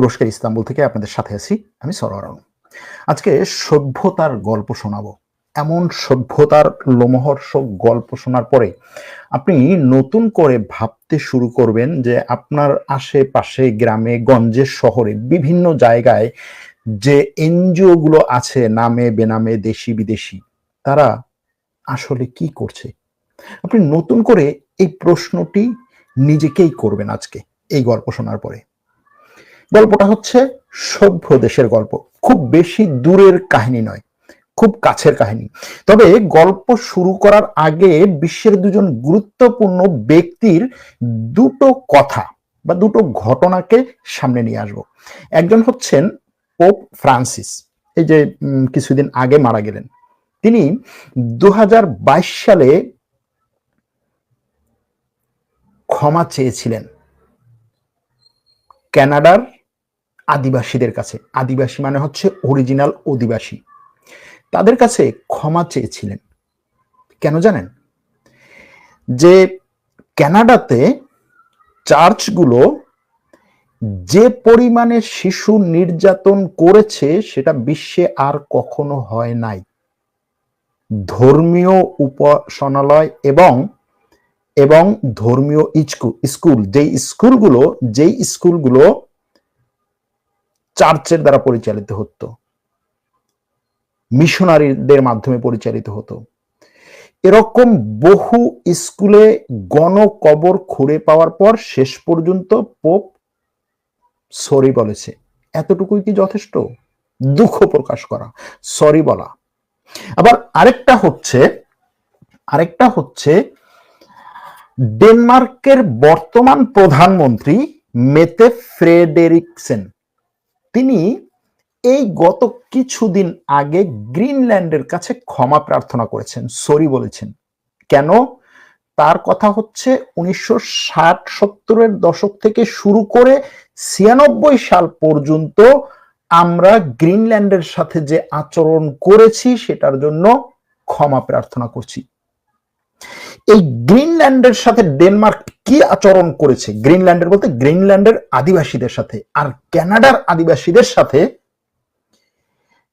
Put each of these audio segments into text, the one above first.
তুরস্কের ইস্তাম্বুল থেকে আপনাদের সাথে আছি আমি সরোয়ার আলম। আজকে সভ্যতার গল্প শোনাবো। এমন সভ্যতার লোমহর্ষক গল্প শোনার পরে আপনি নতুন করে ভাবতে শুরু করবেন যে আপনার আশেপাশে গ্রামে, গঞ্জে, শহরে বিভিন্ন জায়গায় যে এনজিও গুলো আছে নামে, বেনামে, দেশি, বিদেশি, তারা আসলে কি করছে? আপনি নতুন করে এই প্রশ্নটি নিজেকেই করবেন আজকে এই গল্প শোনার পরে। গল্পটা হচ্ছে সভ্য দেশের গল্প। খুব বেশি দূরের কাহিনী নয়, খুব কাছের কাহিনী। তবে গল্প শুরু করার আগে বিশ্বের দুজন গুরুত্বপূর্ণ ব্যক্তির দুটো কথা বা দুটো ঘটনাকে সামনে নিয়ে আসব। একজন হচ্ছেন পোপ ফ্রান্সিস, এই যে কিছুদিন আগে মারা গেলেন। তিনি দু হাজার বাইশ সালে ক্ষমা চেয়েছিলেন। কানাডার আদিবাসীদের কাছে। আদিবাসী মানে হচ্ছে অরিজিনাল অধিবাসী। তাদের কাছে ক্ষমা চেয়েছিলেন। কেন জানেন? যে কানাডাতে চার্চগুলো যে পরিমাণে শিশু নির্যাতন করেছে, সেটা বিশ্বে আর কখনো হয় নাই। ধর্মীয় উপাসনালয় এবং এবং ধর্মীয় স্কুল যেই স্কুলগুলো যেই স্কুলগুলো চার্চের দ্বারা পরিচালিত হতো। মিশনারিদের মাধ্যমে পরিচালিত হতো। এরকম বহু স্কুলে গণকবর খুঁড়ে পাওয়ার পর শেষ পর্যন্ত পোপ সরি বলেছে। এতটুকুই কি যথেষ্ট? দুঃখ প্রকাশ করা। সরি বলা। আবার আরেকটা হচ্ছে আরেকটা হচ্ছে ডেনমার্কের বর্তমান প্রধানমন্ত্রী মেতে ফ্রেডেরিকসেন। তিনি এই গত কিছুদিন আগে গ্রিনল্যান্ডের কাছে ক্ষমা প্রার্থনা করেছেন, সরি বলেছেন। কেন? তার কথা হচ্ছে উনিশশো ষাট সত্তরের দশক থেকে শুরু করে ছিয়ানব্বই সাল পর্যন্ত আমরা গ্রিনল্যান্ডের সাথে যে আচরণ করেছি, সেটার জন্য ক্ষমা প্রার্থনা করছি। এই গ্রিনল্যান্ডের সাথে ডেনমার্ক কি আচরণ করেছে? গ্রিনল্যান্ডের বলতে গ্রিনল্যান্ডের আদিবাসীদের সাথে আর কানাডার আদিবাসীদের সাথে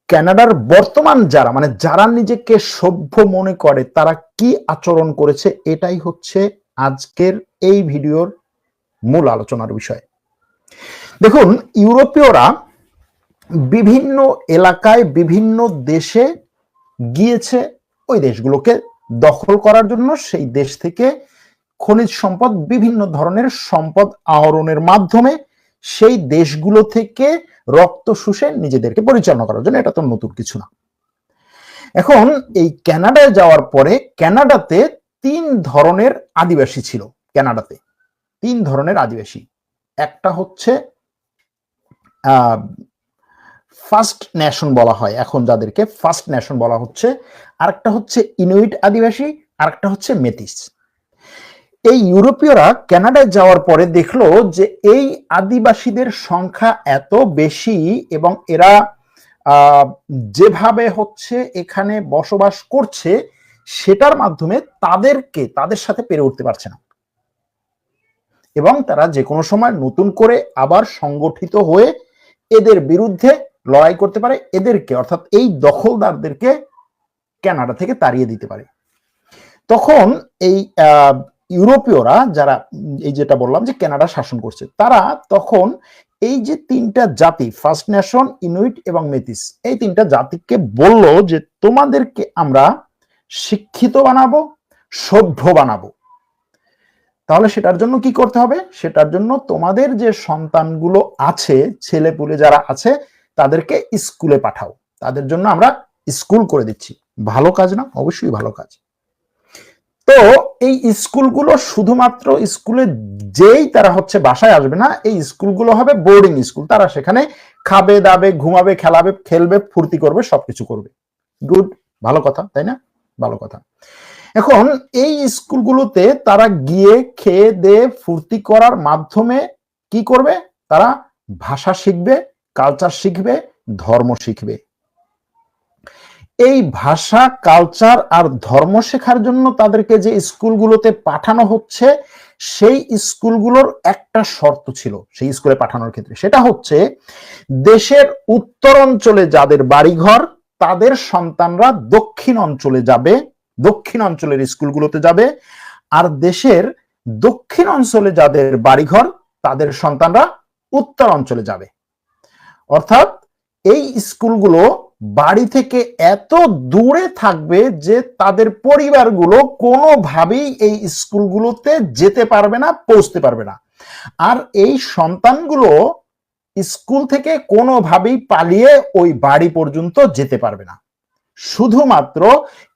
কানাডার বর্তমান যারা মানে যারা নিজেকে সভ্য মনে করে, তারা কি আচরণ করেছে? এটাই হচ্ছে আজকের এই ভিডিওর মূল আলোচনার বিষয়। দেখুন, ইউরোপীয়রা বিভিন্ন এলাকায় বিভিন্ন দেশে গিয়েছে, ওই দেশগুলোকে দখল করার জন্য সেই দেশ থেকে খনিজ সম্পদ বিভিন্ন ধরনের সম্পদ আহরণের মাধ্যমে সেই দেশগুলো থেকে রক্ত শুষে নিজেদেরকে পরিচালনা করার জন্য। এটা তো নতুন কিছু না। এখন এই ক্যানাডায় যাওয়ার পরে কানাডাতে তিন ধরনের আদিবাসী ছিল ক্যানাডাতে। তিন ধরনের আদিবাসী। একটা হচ্ছে ফার্স্ট নেশন বলা হয় এখন যাদেরকে, ফার্স্ট নেশন বলা হচ্ছে। আরেকটা হচ্ছে ইনুইট আদিবাসী, আরেকটা হচ্ছে মেতিস। এই ইউরোপীয়রা কানাডায় যাওয়ার পরে দেখল যে এই আদিবাসীদের সংখ্যা এত বেশি এবং এরা যেভাবে হচ্ছে এখানে বসবাস করছে, সেটার মাধ্যমে তাদেরকে, তাদের সাথে পেরে উঠতে পারছে না। এবং তারা যে কোনো সময় নতুন করে আবার সংগঠিত হয়ে এদের বিরুদ্ধে লড়াই করতে পারে, এদেরকে, অর্থাৎ এই দখলদারদেরকে কানাডা থেকে তাড়িয়ে দিতে পারে। তখন এই ইউরোপীয়রা যারা, এই যেটা বললাম যে কানাডা শাসন করছে, তারা তখন এই যে তিনটা জাতি ফার্স্ট নেশন ইনুইট এবং মেতিস এই তিনটা জাতিকে বলল যে তোমাদেরকে আমরা শিক্ষিত বানাবো, সভ্য বানাবো। তাহলে সেটার জন্য কি করতে হবে? সেটার জন্য তোমাদের যে সন্তানগুলো আছে, ছেলেপুলে যারা আছে তাদেরকে স্কুলে পাঠাও। তাদের জন্য আমরা স্কুল করে দিচ্ছি। ভালো কাজ না, অবশ্যই ভালো কাজ। তো এই স্কুলগুলো শুধুমাত্র স্কুলে যেই তারা হচ্ছে বাসায় আসবে না, এই স্কুলগুলো হবে বোর্ডিং স্কুল তারা সেখানে খাবে, দাবে, ঘুমাবে, খেলাবে, খেলবে, ফুর্তি করবে, সবকিছু করবে। গুড ভালো কথা, তাই না? ভালো কথা। এখন এই স্কুলগুলোতে তারা গিয়ে খেয়ে দিয়ে ফুর্তি করার মাধ্যমে কি করবে? তারা ভাষা শিখবে কালচার শিখবে, ধর্ম শিখবে। এই ভাষা কালচার আর ধর্ম শেখার জন্য তাদেরকে যে স্কুলগুলোতে পাঠানো হচ্ছে, সেই স্কুলগুলোর একটা শর্ত ছিল, সেই স্কুলে পাঠানোর ক্ষেত্রে। সেটা হচ্ছে, দেশের উত্তর অঞ্চলে যাদের বাড়িঘর, তাদের সন্তানরা দক্ষিণ অঞ্চলে যাবে, দক্ষিণ অঞ্চলের স্কুলগুলোতে যাবে, আর দেশের দক্ষিণ অঞ্চলে যাদের বাড়িঘর, তাদের সন্তানরা উত্তর অঞ্চলে যাবে। অর্থাৎ এই স্কুলগুলো বাড়ি থেকে এত দূরে থাকবে যে তাদের পরিবারগুলো কোনোভাবেই এই স্কুলগুলোতে যেতে পারবে না, পৌঁছতে পারবে না। আর এই সন্তানগুলো স্কুল থেকে কোনোভাবেই পালিয়ে ওই বাড়ি পর্যন্ত যেতে পারবে না। শুধুমাত্র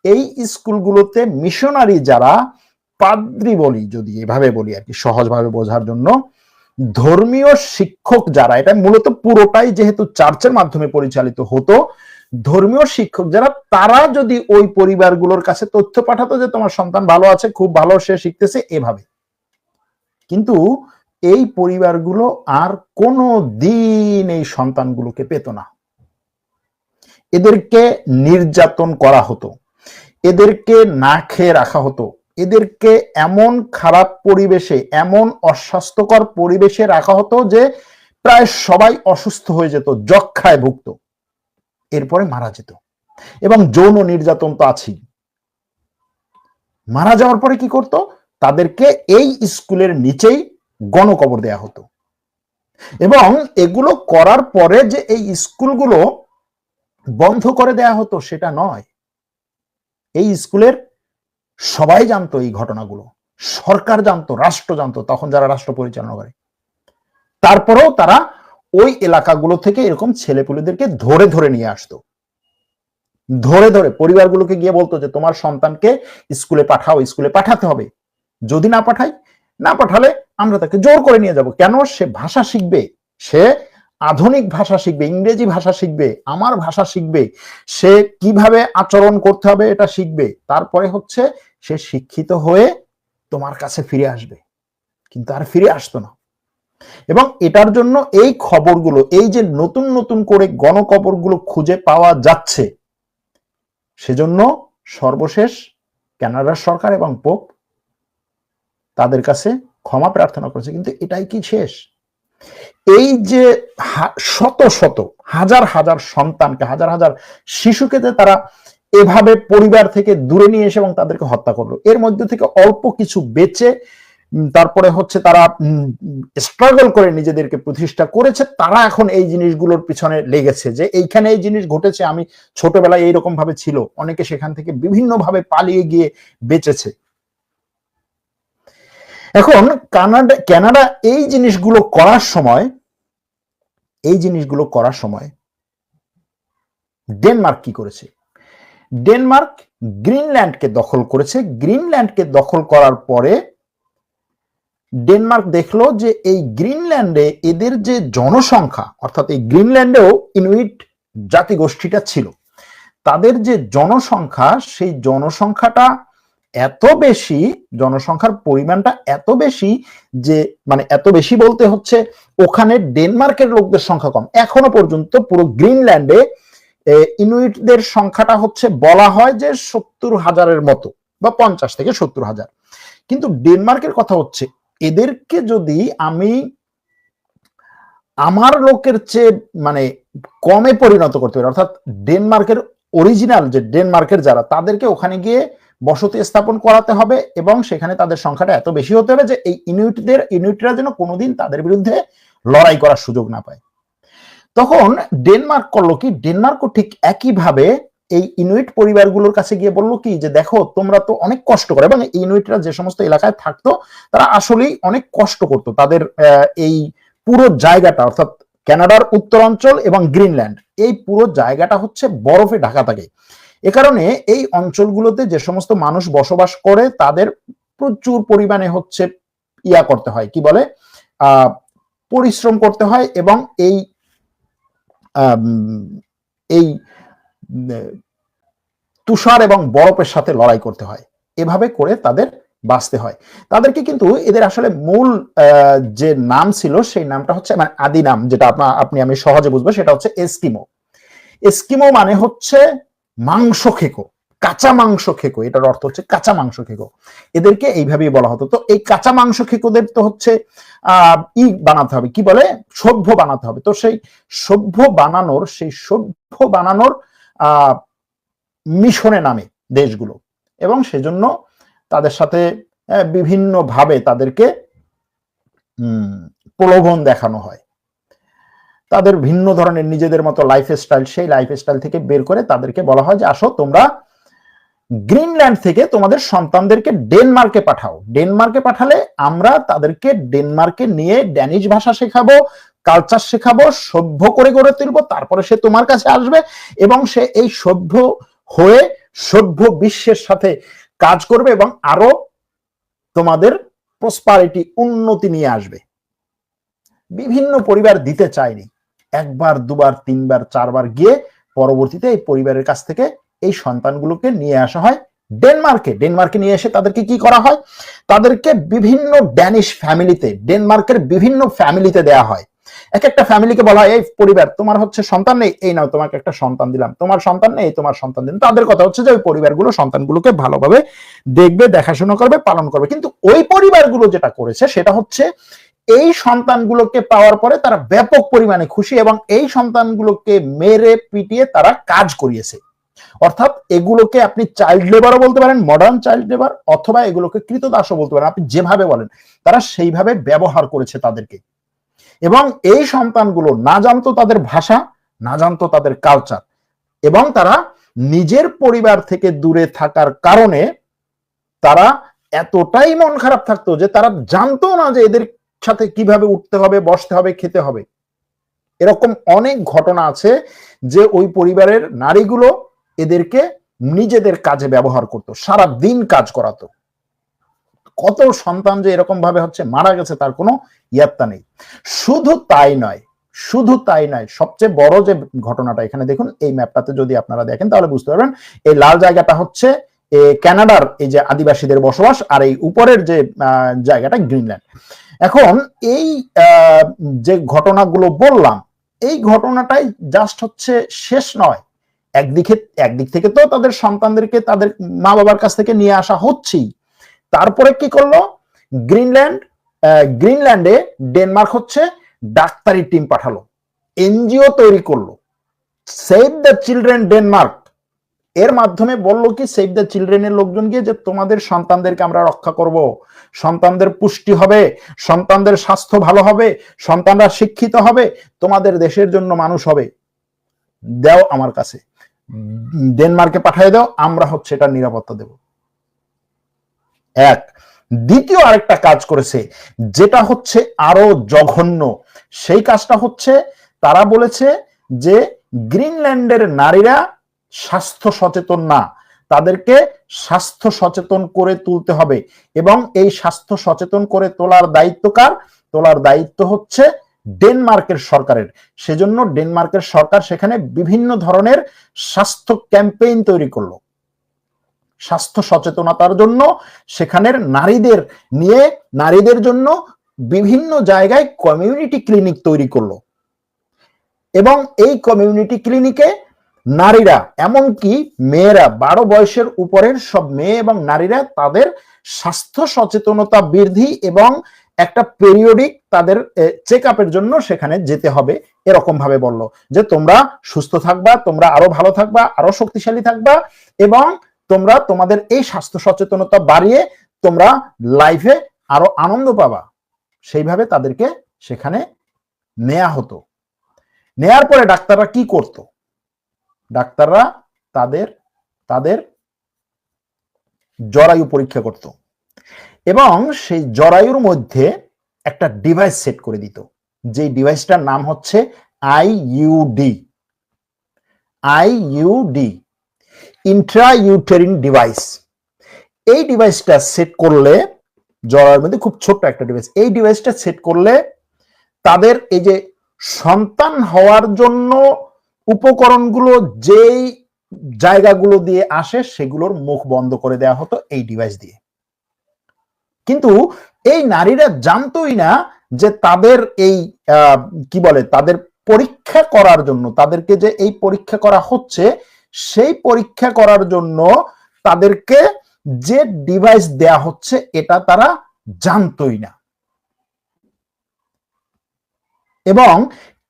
এই স্কুলগুলোতে মিশনারি যারা পাদ্রি বলি, যদি এভাবে বলি আর কি, সহজভাবে বোঝার জন্য ধর্মীয় শিক্ষক যারা, এটা মূলত পুরোটাই যেহেতু চার্চের মাধ্যমে পরিচালিত হতো, ধর্মীয় শিক্ষক যারা, তারা যদি ওই পরিবারগুলোর কাছে তথ্য পাঠাতো যে তোমার সন্তান ভালো আছে, খুব ভালো, সে শিখতেছে এভাবে। কিন্তু এই পরিবারগুলো আর কোনো দিন এই সন্তানগুলোকে পেত না। এদেরকে নির্যাতন করা হতো। এদেরকে না খেয়ে রাখা হতো। এদেরকে এমন খারাপ পরিবেশে, এমন অস্বাস্থ্যকর পরিবেশে রাখা হতো যে প্রায় সবাই অসুস্থ হয়ে যেত যক্ষায় ভুগত। এরপরে মারা যেত। এবং যৌন নির্যাতন তো আছেই। মারা যাওয়ার পরে কি করত? তাদেরকে এই স্কুলের নিচেই গণকবর দেয়া হতো। এবং এগুলো করার পরে যে এই স্কুলগুলো বন্ধ করে দেয়া হতো, সেটা নয়। এই স্কুলের সবাই জানতো এই ঘটনাগুলো। সরকার জানতো, রাষ্ট্র জানতো, তখন যারা রাষ্ট্র পরিচালনা করে। তারপরেও তারা ওই এলাকাগুলো থেকে এরকম ছেলেপুলেদেরকে ধরে ধরে নিয়ে আসতো। ধরে ধরে পরিবারগুলোকে গিয়ে বলতো যে, তোমার সন্তানকে স্কুলে পাঠাও, স্কুলে পাঠাতে হবে। যদি না পাঠাই না পাঠালে আমরা তাকে জোর করে নিয়ে যাব। কেন? সে ভাষা শিখবে। সে আধুনিক ভাষা শিখবে, ইংরেজি ভাষা শিখবে, আমার ভাষা শিখবে। সে কীভাবে আচরণ করতে হবে এটা শিখবে। তারপরে হচ্ছে সে শিক্ষিত হয়ে তোমার কাছে ফিরে আসবে। কিন্তু আর ফিরে আসতো না। এবং এটার জন্য এই খবরগুলো, এই যে নতুন নতুন করে গণকবরগুলো খুঁজে পাওয়া যাচ্ছে, সেজন্য সর্বশেষ কানাডার সরকার এবং পোপ তাদের কাছে ক্ষমা প্রার্থনা করেছে। কিন্তু এটাই কি শেষ? এই যে শত শত, হাজার হাজার সন্তানকে, হাজার হাজার শিশুকে যে তারা এভাবে পরিবার থেকে দূরে নিয়ে এসে এবং তাদেরকে হত্যা করল। এর মধ্যে থেকে অল্প কিছু বেঁচে তারপরে হচ্ছে তারা স্ট্রাগল করে নিজেদেরকে প্রতিষ্ঠা করেছে। তারা এখন এই জিনিসগুলোর পিছনে লেগেছে যে এইখানে এই জিনিস ঘটেছে, আমি ছোটবেলায় এইরকম ভাবে ছিল। অনেকে সেখান থেকে বিভিন্ন ভাবে পালিয়ে গিয়ে বেঁচেছে। এখন কানাডা কানাডা এই জিনিসগুলো করার সময়, এই জিনিসগুলো করার সময় ডেনমার্ক কি করেছে? ডেনমার্ক গ্রিনল্যান্ডকে দখল করেছে। গ্রিনল্যান্ডকে দখল করার পরে ডেনমার্ক দেখল যে এই গ্রিনল্যান্ডে এদের যে জনসংখ্যা, অর্থাৎ এই গ্রিনল্যান্ডেও ইনুইট জাতিগোষ্ঠীটা ছিল, তাদের যে জনসংখ্যা, সেই জনসংখ্যাটা এত বেশি, জনসংখ্যার পরিমাণটা এত বেশি যে মানে এত বেশি বলতে হচ্ছে ওখানে ডেনমার্কের লোকদের সংখ্যা কম। এখনও পর্যন্ত পুরো গ্রিনল্যান্ডে ইনুইটদের সংখ্যাটা হচ্ছে বলা হয় যে সত্তর হাজারের মতো বা পঞ্চাশ থেকে সত্তর হাজার। কিন্তু ডেনমার্কের কথা হচ্ছে, এদেরকে যদি আমি আমার লোকের চেয়ে মানে কমে পরিণত করতে পারি, অর্থাৎ ডেনমার্কের অরিজিনাল যে ডেনমার্কের যারা, তাদেরকে ওখানে গিয়ে বসতি স্থাপন করাতে হবে এবং সেখানে তাদের সংখ্যাটা এত বেশি হতে হবে যে এই ইউনিটদের ইউনিটরা যেন কোনোদিন তাদের বিরুদ্ধে লড়াই করার সুযোগ না পায়। তখন ডেনমার্ক করল কি? ডেনমার্কও ঠিক একইভাবে এই ইনুইট পরিবারগুলোর কাছে গিয়ে বলল কি যে, দেখো, তোমরা তো অনেক কষ্ট করে। এবং ইনুইটরা যে সমস্ত এলাকায় থাকতো, তারা আসলেই অনেক কষ্ট করতো তাদের এই পুরো জায়গাটা, অর্থাৎ কানাডার উত্তরাঞ্চল এবং গ্রিনল্যান্ড, এই পুরো জায়গাটা হচ্ছে বরফে ঢাকা থাকে। এ কারণে এই অঞ্চলগুলোতে যে সমস্ত মানুষ বসবাস করে, তাদের প্রচুর পরিমাণে হচ্ছে ইয়া করতে হয়, কি বলে? পরিশ্রম করতে হয় এবং এই এই তুষার এবং বরফের সাথে লড়াই করতে হয়। এভাবে করে তাদের বাঁচতে হয়। তাদেরকে কিন্তু এদের আসলে মূল যে নাম ছিল সেই নামটা হচ্ছে মানে আদি নাম যেটা আপনি, আমি সহজে বুঝব, সেটা হচ্ছে এস্কিমো। এস্কিমো মানে হচ্ছে মাংস খেকো। কাঁচা মাংস খেকো, এটার অর্থ হচ্ছে কাঁচা মাংস খেকো। এদেরকে এইভাবেই বলা হতো। তো এই কাঁচা মাংস খেকোদের তো হচ্ছে, আহ, ই বানাতে হবে, কি বলে? সভ্য বানাতে হবে। তো সেই সভ্য বানানোর, সেই সভ্য বানানোর মিশনে নামে দেশগুলো। এবং সেজন্য তাদের সাথে বিভিন্ন ভাবে তাদেরকে প্রলোভন দেখানো হয়। তাদের ভিন্ন ধরনের নিজেদের মতো লাইফ স্টাইল সেই লাইফ স্টাইল থেকে বের করে তাদেরকে বলা হয় যে, আসো তোমরা গ্রিনল্যান্ড থেকে তোমাদের সন্তানদেরকে ডেনমার্কে পাঠাও। ডেনমার্কে পাঠালে আমরা তাদেরকে ডেনমার্কে নিয়ে ড্যানিশ ভাষা শেখাবো, কালচার শেখাবো, সভ্য করে গড়ে তুলবো, তারপরে সে তোমার কাছে আসবে এবং সে এই সভ্য হয়ে সভ্য বিশ্বের সাথে কাজ করবে এবং আরও তোমাদের প্রসপারিটি উন্নতি নিয়ে আসবে। বিভিন্ন পরিবার দিতে চায়নি। একবার, দুবার, তিনবার, চারবার গিয়ে পরবর্তীতে এই পরিবারের কাছ থেকে এই সন্তানগুলোকে নিয়ে আসা হয় ডেনমার্কে। ডেনমার্কে নিয়ে এসে তাদেরকে কি করা হয়? তাদেরকে বিভিন্ন ড্যানিশ ফ্যামিলিতে, ডেনমার্কের বিভিন্ন ফ্যামিলিতে দেয়া হয়। এক একটা ফ্যামিলিকে বলা হয়, এই পরিবার, তোমার হচ্ছে সন্তান নেই, এই নাও, তোমাকে একটা সন্তান দিলাম। তোমার সন্তান নেই তোমার সন্তান দিলাম। তাদের কথা হচ্ছে যে, ওই পরিবারগুলো সন্তানগুলোকে ভালোভাবে দেখবে, দেখাশোনা করবে, পালন করবে। কিন্তু ওই পরিবারগুলো যেটা করেছে, সেটা হচ্ছে এই সন্তানগুলোকে পাওয়ার পরে তারা ব্যাপক পরিমাণে খুশি এবং এই সন্তানগুলোকে মেরে পিটিয়ে তারা কাজ করিয়েছে। অর্থাৎ এগুলোকে আপনি চাইল্ড লেবারও বলতে পারেন মডার্ন চাইল্ড লেবার অথবা এগুলোকে কৃতদাসও বলতে পারেন। আপনি যেভাবে বলেন, তারা সেইভাবে ব্যবহার করেছে তাদেরকে। এবং এই সন্তানগুলো না জানতো তাদের ভাষা, না জানতো তাদের কালচার এবং তারা নিজের পরিবার থেকে দূরে থাকার কারণে তারা এতটাই মন খারাপ থাকতো যে তারা জানতো না যে এদের সাথে কীভাবে উঠতে হবে, বসতে হবে, খেতে হবে। এরকম অনেক ঘটনা আছে যে ওই পরিবারের নারীগুলো এদেরকে নিজেদের কাজে ব্যবহার করতো সারা দিন কাজ করাতো। কত সন্তান যে এরকম ভাবে হচ্ছে, মারা গেছে তার কোনো ইয়াত্তা নেই। শুধু তাই নয়, শুধু তাই নয়, সবচেয়ে বড় যে ঘটনাটা এখানে দেখুন, এই ম্যাপটাতে যদি আপনারা দেখেন তাহলে বুঝতে পারবেন, এই লাল জায়গাটা হচ্ছে ক্যানাডার, এই যে আদিবাসীদের বসবাস আর এই উপরের যে জায়গাটা গ্রিনল্যান্ড। এখন এই যে ঘটনাগুলো বললাম, এই ঘটনাটাই জাস্ট হচ্ছে শেষ নয়। একদিকে, একদিক থেকে তো তাদের সন্তানদেরকে তাদের মা বাবার কাছ থেকে নিয়ে আসা হচ্ছেই। তারপরে কি করল? গ্রিনল্যান্ড গ্রিনল্যান্ডে ডেনমার্ক হচ্ছে ডাক্তারি টিম পাঠালো। এনজিও তৈরি করল। সেভ দ্য চিলড্রেন ডেনমার্ক এর মাধ্যমে বলল কি সেভ দ্য চিলড্রেনের লোকজন গিয়ে যে তোমাদের সন্তানদেরকে আমরা রক্ষা করব। সন্তানদের পুষ্টি হবে, সন্তানদের স্বাস্থ্য ভালো হবে, সন্তানরা শিক্ষিত হবে, তোমাদের দেশের জন্য মানুষ হবে। দাও আমার কাছে। ডেনমার্কে পাঠিয়ে দাও, আমরা হচ্ছে এটা নিরাপত্তা দেব। এক। দ্বিতীয় আরেকটা কাজ করেছে, যেটা হচ্ছে আরও জঘন্য। সেই কাজটা হচ্ছে, তারা বলেছে যে গ্রিনল্যান্ডের নারীরা স্বাস্থ্য সচেতন না। তাদেরকে স্বাস্থ্য সচেতন করে তুলতে হবে। এবং এই স্বাস্থ্য সচেতন করে তোলার দায়িত্ব কার? তোলার দায়িত্ব হচ্ছে ডেনমার্কের সরকারের। সেজন্য ডেনমার্কের সরকার সেখানে বিভিন্ন ধরনের স্বাস্থ্য ক্যাম্পেইন তৈরি করল। স্বাস্থ্য সচেতনতার জন্য সেখানের নারীদের নিয়ে, নারীদের জন্য বিভিন্ন জায়গায় কমিউনিটি ক্লিনিক তৈরি করল। এবং এই কমিউনিটি ক্লিনিকে নারীরা, এমনকি মেয়েরা, বারো বয়সের উপরের সব মেয়ে এবং নারীরা তাদের স্বাস্থ্য সচেতনতা বৃদ্ধি এবং একটা পেরিয়ডিক তাদের চেক আপের জন্য সেখানে যেতে হবে, এরকম ভাবে বলল। যে তোমরা সুস্থ থাকবা, তোমরা আরও ভালো থাকবা, আরও শক্তিশালী থাকবা এবং তোমরা তোমাদের এই স্বাস্থ্য সচেতনতা বাড়িয়ে তোমরা লাইফে আরও আনন্দ পাবা। সেইভাবে তাদেরকে সেখানে নেয়া হতো। নেয়ার পরে ডাক্তাররা কি করত? ডাক্তাররা তাদের তাদের জরায়ু পরীক্ষা করত। এবং সেই জরায়ুর মধ্যে একটা ডিভাইস সেট করে দিত। যে ডিভাইসটার নাম হচ্ছে আইইউডি আইইউডি ইন্ট্রাইউটেরিন ডিভাইস এই ডিভাইসটা সেট করলে জরার মধ্যে খুব ছোট্ট একটা ডিভাইস এই ডিভাইসটা সেট করলে তাদের এই যে সন্তান হওয়ার জন্য উপকরণগুলো যেই জায়গাগুলো দিয়ে আসে, সেগুলোর মুখ বন্ধ করে দেওয়া হতো এই ডিভাইস দিয়ে। কিন্তু এই নারীরা জানতোই না যে তাদের এই কি বলে, তাদের পরীক্ষা করার জন্য, তাদেরকে যে এই পরীক্ষা করা হচ্ছে, সেই পরীক্ষা করার জন্য তাদেরকে যে ডিভাইস দেয়া হচ্ছে, এটা তারা জানতই না। এবং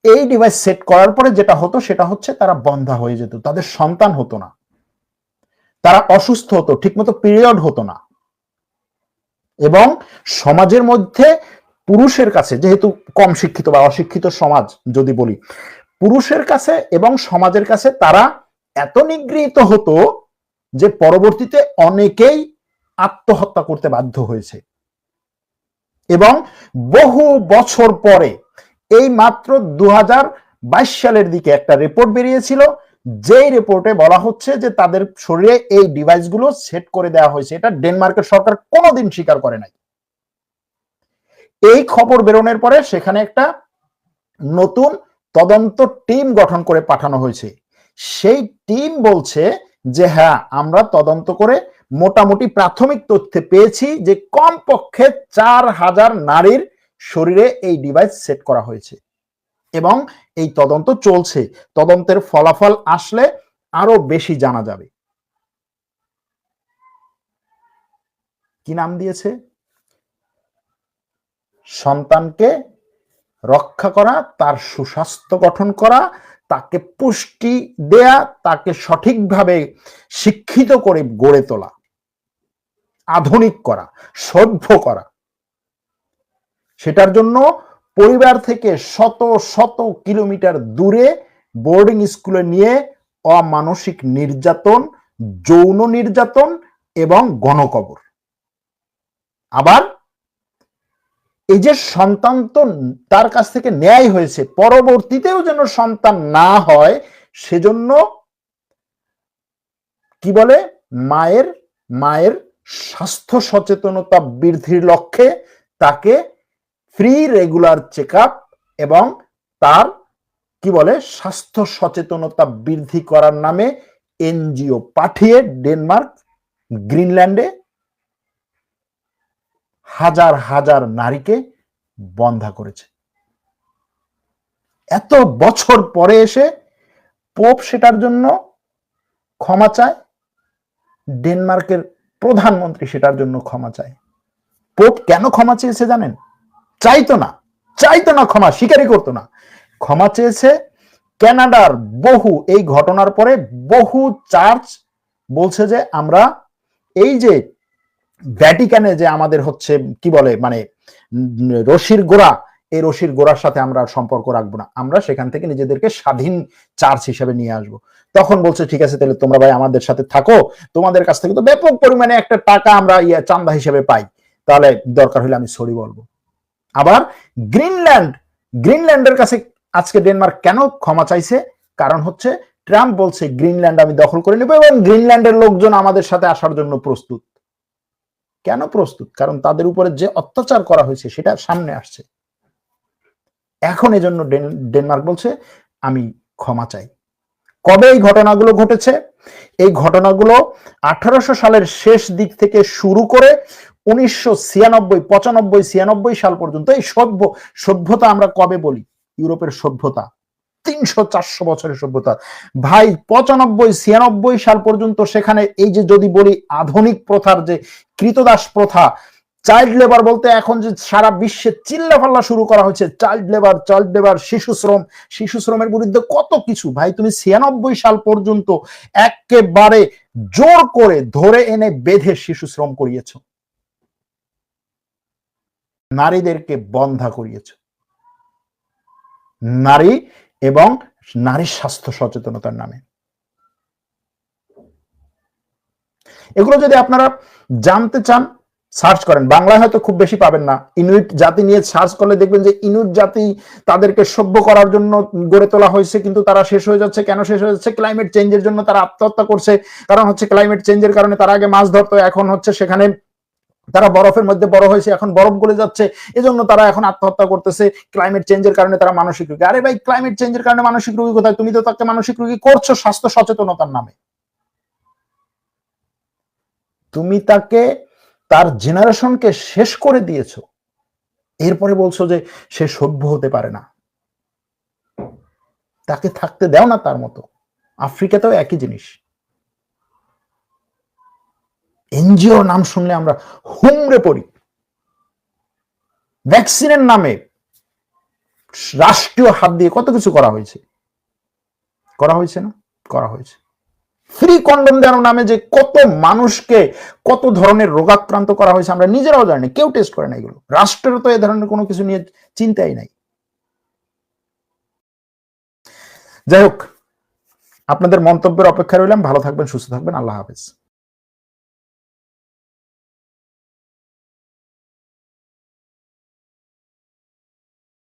এই ডিভাইস সেট করার পরে যেটা হতো, সেটা হচ্ছে তারা বন্ধা হয়ে যেত, তাদের সন্তান হতো না। তারা অসুস্থ হতো, ঠিকমতো পিরিয়ড হতো না। এবং সমাজের মধ্যে পুরুষের কাছে, যেহেতু কম শিক্ষিত বা অশিক্ষিত সমাজ যদি বলি, পুরুষের কাছে এবং সমাজের কাছে তারা এত নিগৃহীত হতো যে পরবর্তীতে অনেকেই আত্মহত্যা করতে বাধ্য হয়েছে। এবং বহু বছর পরে, এই মাত্র দু হাজার বাইশ সালের দিকে একটা রিপোর্ট বেরিয়েছিল যেই রিপোর্টে বলা হচ্ছে যে তাদের শরীরে এই ডিভাইসগুলো সেট করে দেওয়া হয়েছে, এটা ডেনমার্কের সরকার কোনোদিন স্বীকার করে নাই। এই খবর বেরোনোর পরে সেখানে একটা নতুন তদন্ত টিম গঠন করে পাঠানো হয়েছে। সেই টিম বলছে যে হ্যাঁ আমরা তদন্ত করে মোটামুটি প্রাথমিক তথ্যে পেয়েছি যে কমপক্ষে চার হাজার নারীর শরীরে এই ডিভাইস সেট করা হয়েছে। এবং এই তদন্ত চলছে। তদন্তের ফলাফল আসলে আরও বেশি জানা যাবে। কি নাম দিয়েছে? সন্তানকে রক্ষা করা, তার সুস্বাস্থ্য গঠন করা, তাকে পুষ্টি দেয়া, তাকে সঠিকভাবে শিক্ষিত করে গড়ে তোলা, আধুনিক করা, সভ্য করা। সেটার জন্য পরিবার থেকে শত শত কিলোমিটার দূরে বোর্ডিং স্কুলে নিয়ে অমানসিক নির্যাতন, যৌন নির্যাতন এবং গণকবর। আবার এই যে সন্তান তো তার কাছ থেকে ন্যায় হয়েছে, পরবর্তীতেও যেন সন্তান না হয়, সেজন্য কি বলে? মায়ের মায়ের স্বাস্থ্য সচেতনতা বৃদ্ধির লক্ষ্যে তাকে ফ্রি রেগুলার চেক এবং তার, কি বলে, স্বাস্থ্য সচেতনতা বৃদ্ধি করার নামে এনজিও পাঠিয়ে ডেনমার্ক, গ্রিনল্যান্ডে হাজার হাজার নারীকে বন্ধা করেছে। এত বছর পরে এসে পোপ সেটার জন্য ক্ষমা চায়, ডেনমার্কের প্রধানমন্ত্রী সেটার জন্য ক্ষমা চায়। পোপ কেন ক্ষমা চেয়েছে জানেন? চাইতো না চাইতো না, ক্ষমা, স্বীকারই করতো না। ক্ষমা চেয়েছে ক্যানাডার বহু, এই ঘটনার পরে বহু চার্চ বলছে যে আমরা এই যে ভ্যাটিকানে যে আমাদের হচ্ছে, কি বলে মানে রশির গোড়া, এই রশির গোড়ার সাথে আমরা সম্পর্ক রাখব না। আমরা সেখান থেকে নিজেদেরকে স্বাধীন চার্চ হিসেবে নিয়ে আসব। তখন বলছে, ঠিক আছে, তাহলে তোমরা ভাই আমাদের সাথে থাকো। তোমাদের কাছ থেকে তো ব্যাপক পরিমাণে একটা টাকা আমরা ইয়ে চান্দা হিসেবে পাই। তাহলে দরকার হলে আমি সরি বলব। আবার গ্রিনল্যান্ড, গ্রিনল্যান্ডের কাছে আজকে ডেনমার্ক কেন ক্ষমা চাইছে? কারণ হচ্ছে ট্রাম্প বলছে, গ্রিনল্যান্ড আমি দখল করে নেব এবং গ্রিনল্যান্ডের লোকজন আমাদের সাথে আসার জন্য প্রস্তুত। কেন প্রস্তুত? কারণ তাদের উপরে যে অত্যাচার করা হয়েছে সেটা সামনে আসছে। এখন এজন্য ডেনমার্ক বলছে, আমি ক্ষমা চাই। কবে এই ঘটনাগুলো ঘটেছে? এই ঘটনাগুলো আঠারোশো সালের শেষ দিক থেকে শুরু করে উনিশশো ছিয়ানব্বই, পঁচানব্বই, ছিয়ানব্বই সাল পর্যন্ত এই সভ্য, সভ্যতা আমরা কবে বলি? ইউরোপের সভ্যতা। তিনশো চারশো বছরের সভ্যতা। ভাই, পঁচানব্বই, ছিয়ানব্বই সাল পর্যন্ত সেখানে এই যে যদি বলি আধুনিক প্রথার যে কৃতদাস প্রথা চাইল্ড লেবার বলতে এখন যে সারা বিশ্বে চিল্লাফাল্লা শুরু করা হয়েছে চাইল্ড লেবার চাইল্ড লেবার শিশু শ্রম, শিশু শ্রমের বিরুদ্ধে কত কিছু? ভাই, তুমি ছিয়ানব্বই সাল পর্যন্ত একেবারে জোর করে ধরে এনে বেঁধে শিশু শ্রম করিয়েছ। নারীদেরকে বন্ধা করিয়েছ। নারী এবং নারীর স্বাস্থ্য সচেতনতার নামে। এগুলো যদি আপনারা জানতে চান, সার্চ করেন। বাংলায় হয়তো খুব বেশি পাবেন না। ইনুইট জাতি নিয়ে সার্চ করলে দেখবেন যে ইনুইট জাতি তাদেরকে সভ্য করার জন্য গড়ে তোলা হয়েছে, কিন্তু তারা শেষ হয়ে যাচ্ছে। কেন শেষ হয়ে যাচ্ছে? ক্লাইমেট চেঞ্জের জন্য তারা আত্মহত্যা করছে। কারণ হচ্ছে ক্লাইমেট চেঞ্জের কারণে তারা আগে মাছ ধরতো, এখন হচ্ছে সেখানে তারা বরফের মধ্যে বড় হয়েছে, এখন বরফ গলে যাচ্ছে। এজন্য তারা এখন আত্মহত্যা করতেছে ক্লাইমেট চেঞ্জের কারণে তারা মানসিক রোগী। আরে ভাই ক্লাইমেট চেঞ্জের কারণে মানসিক রোগী কোথায়? তুমি তো তাকে মানসিক রোগী করছ স্বাস্থ্য সচেতনতার নামে। তুমি তাকে তার জেনারেশনকে শেষ করে দিয়েছ। এরপরে বলছো যে সে সভ্য হতে পারে না। তাকে থাকতে দাও না তার মতো। আফ্রিকাতেও একই জিনিস। এনজিও নাম শুনলে আমরা হুমড়ে পড়ি। ভ্যাকসিনের নামে রাষ্ট্রীয় হাত দিয়ে কত কিছু করা হয়েছে? করা হয়েছে না? করা হয়েছে। ফ্রি কন্ডম দেওয়ার নামে যে কত মানুষকে কত ধরনের রোগাক্রান্ত করা হয়েছে আমরা নিজেরাও জানি কেউ টেস্ট করে না এগুলো। রাষ্ট্রেরও তো এ ধরনের কোনো কিছু নিয়ে চিন্তাই নাই। যাই হোক, আপনাদের মন্তব্যের অপেক্ষা রইলাম। ভালো থাকবেন, সুস্থ থাকবেন। আল্লাহ হাফেজ।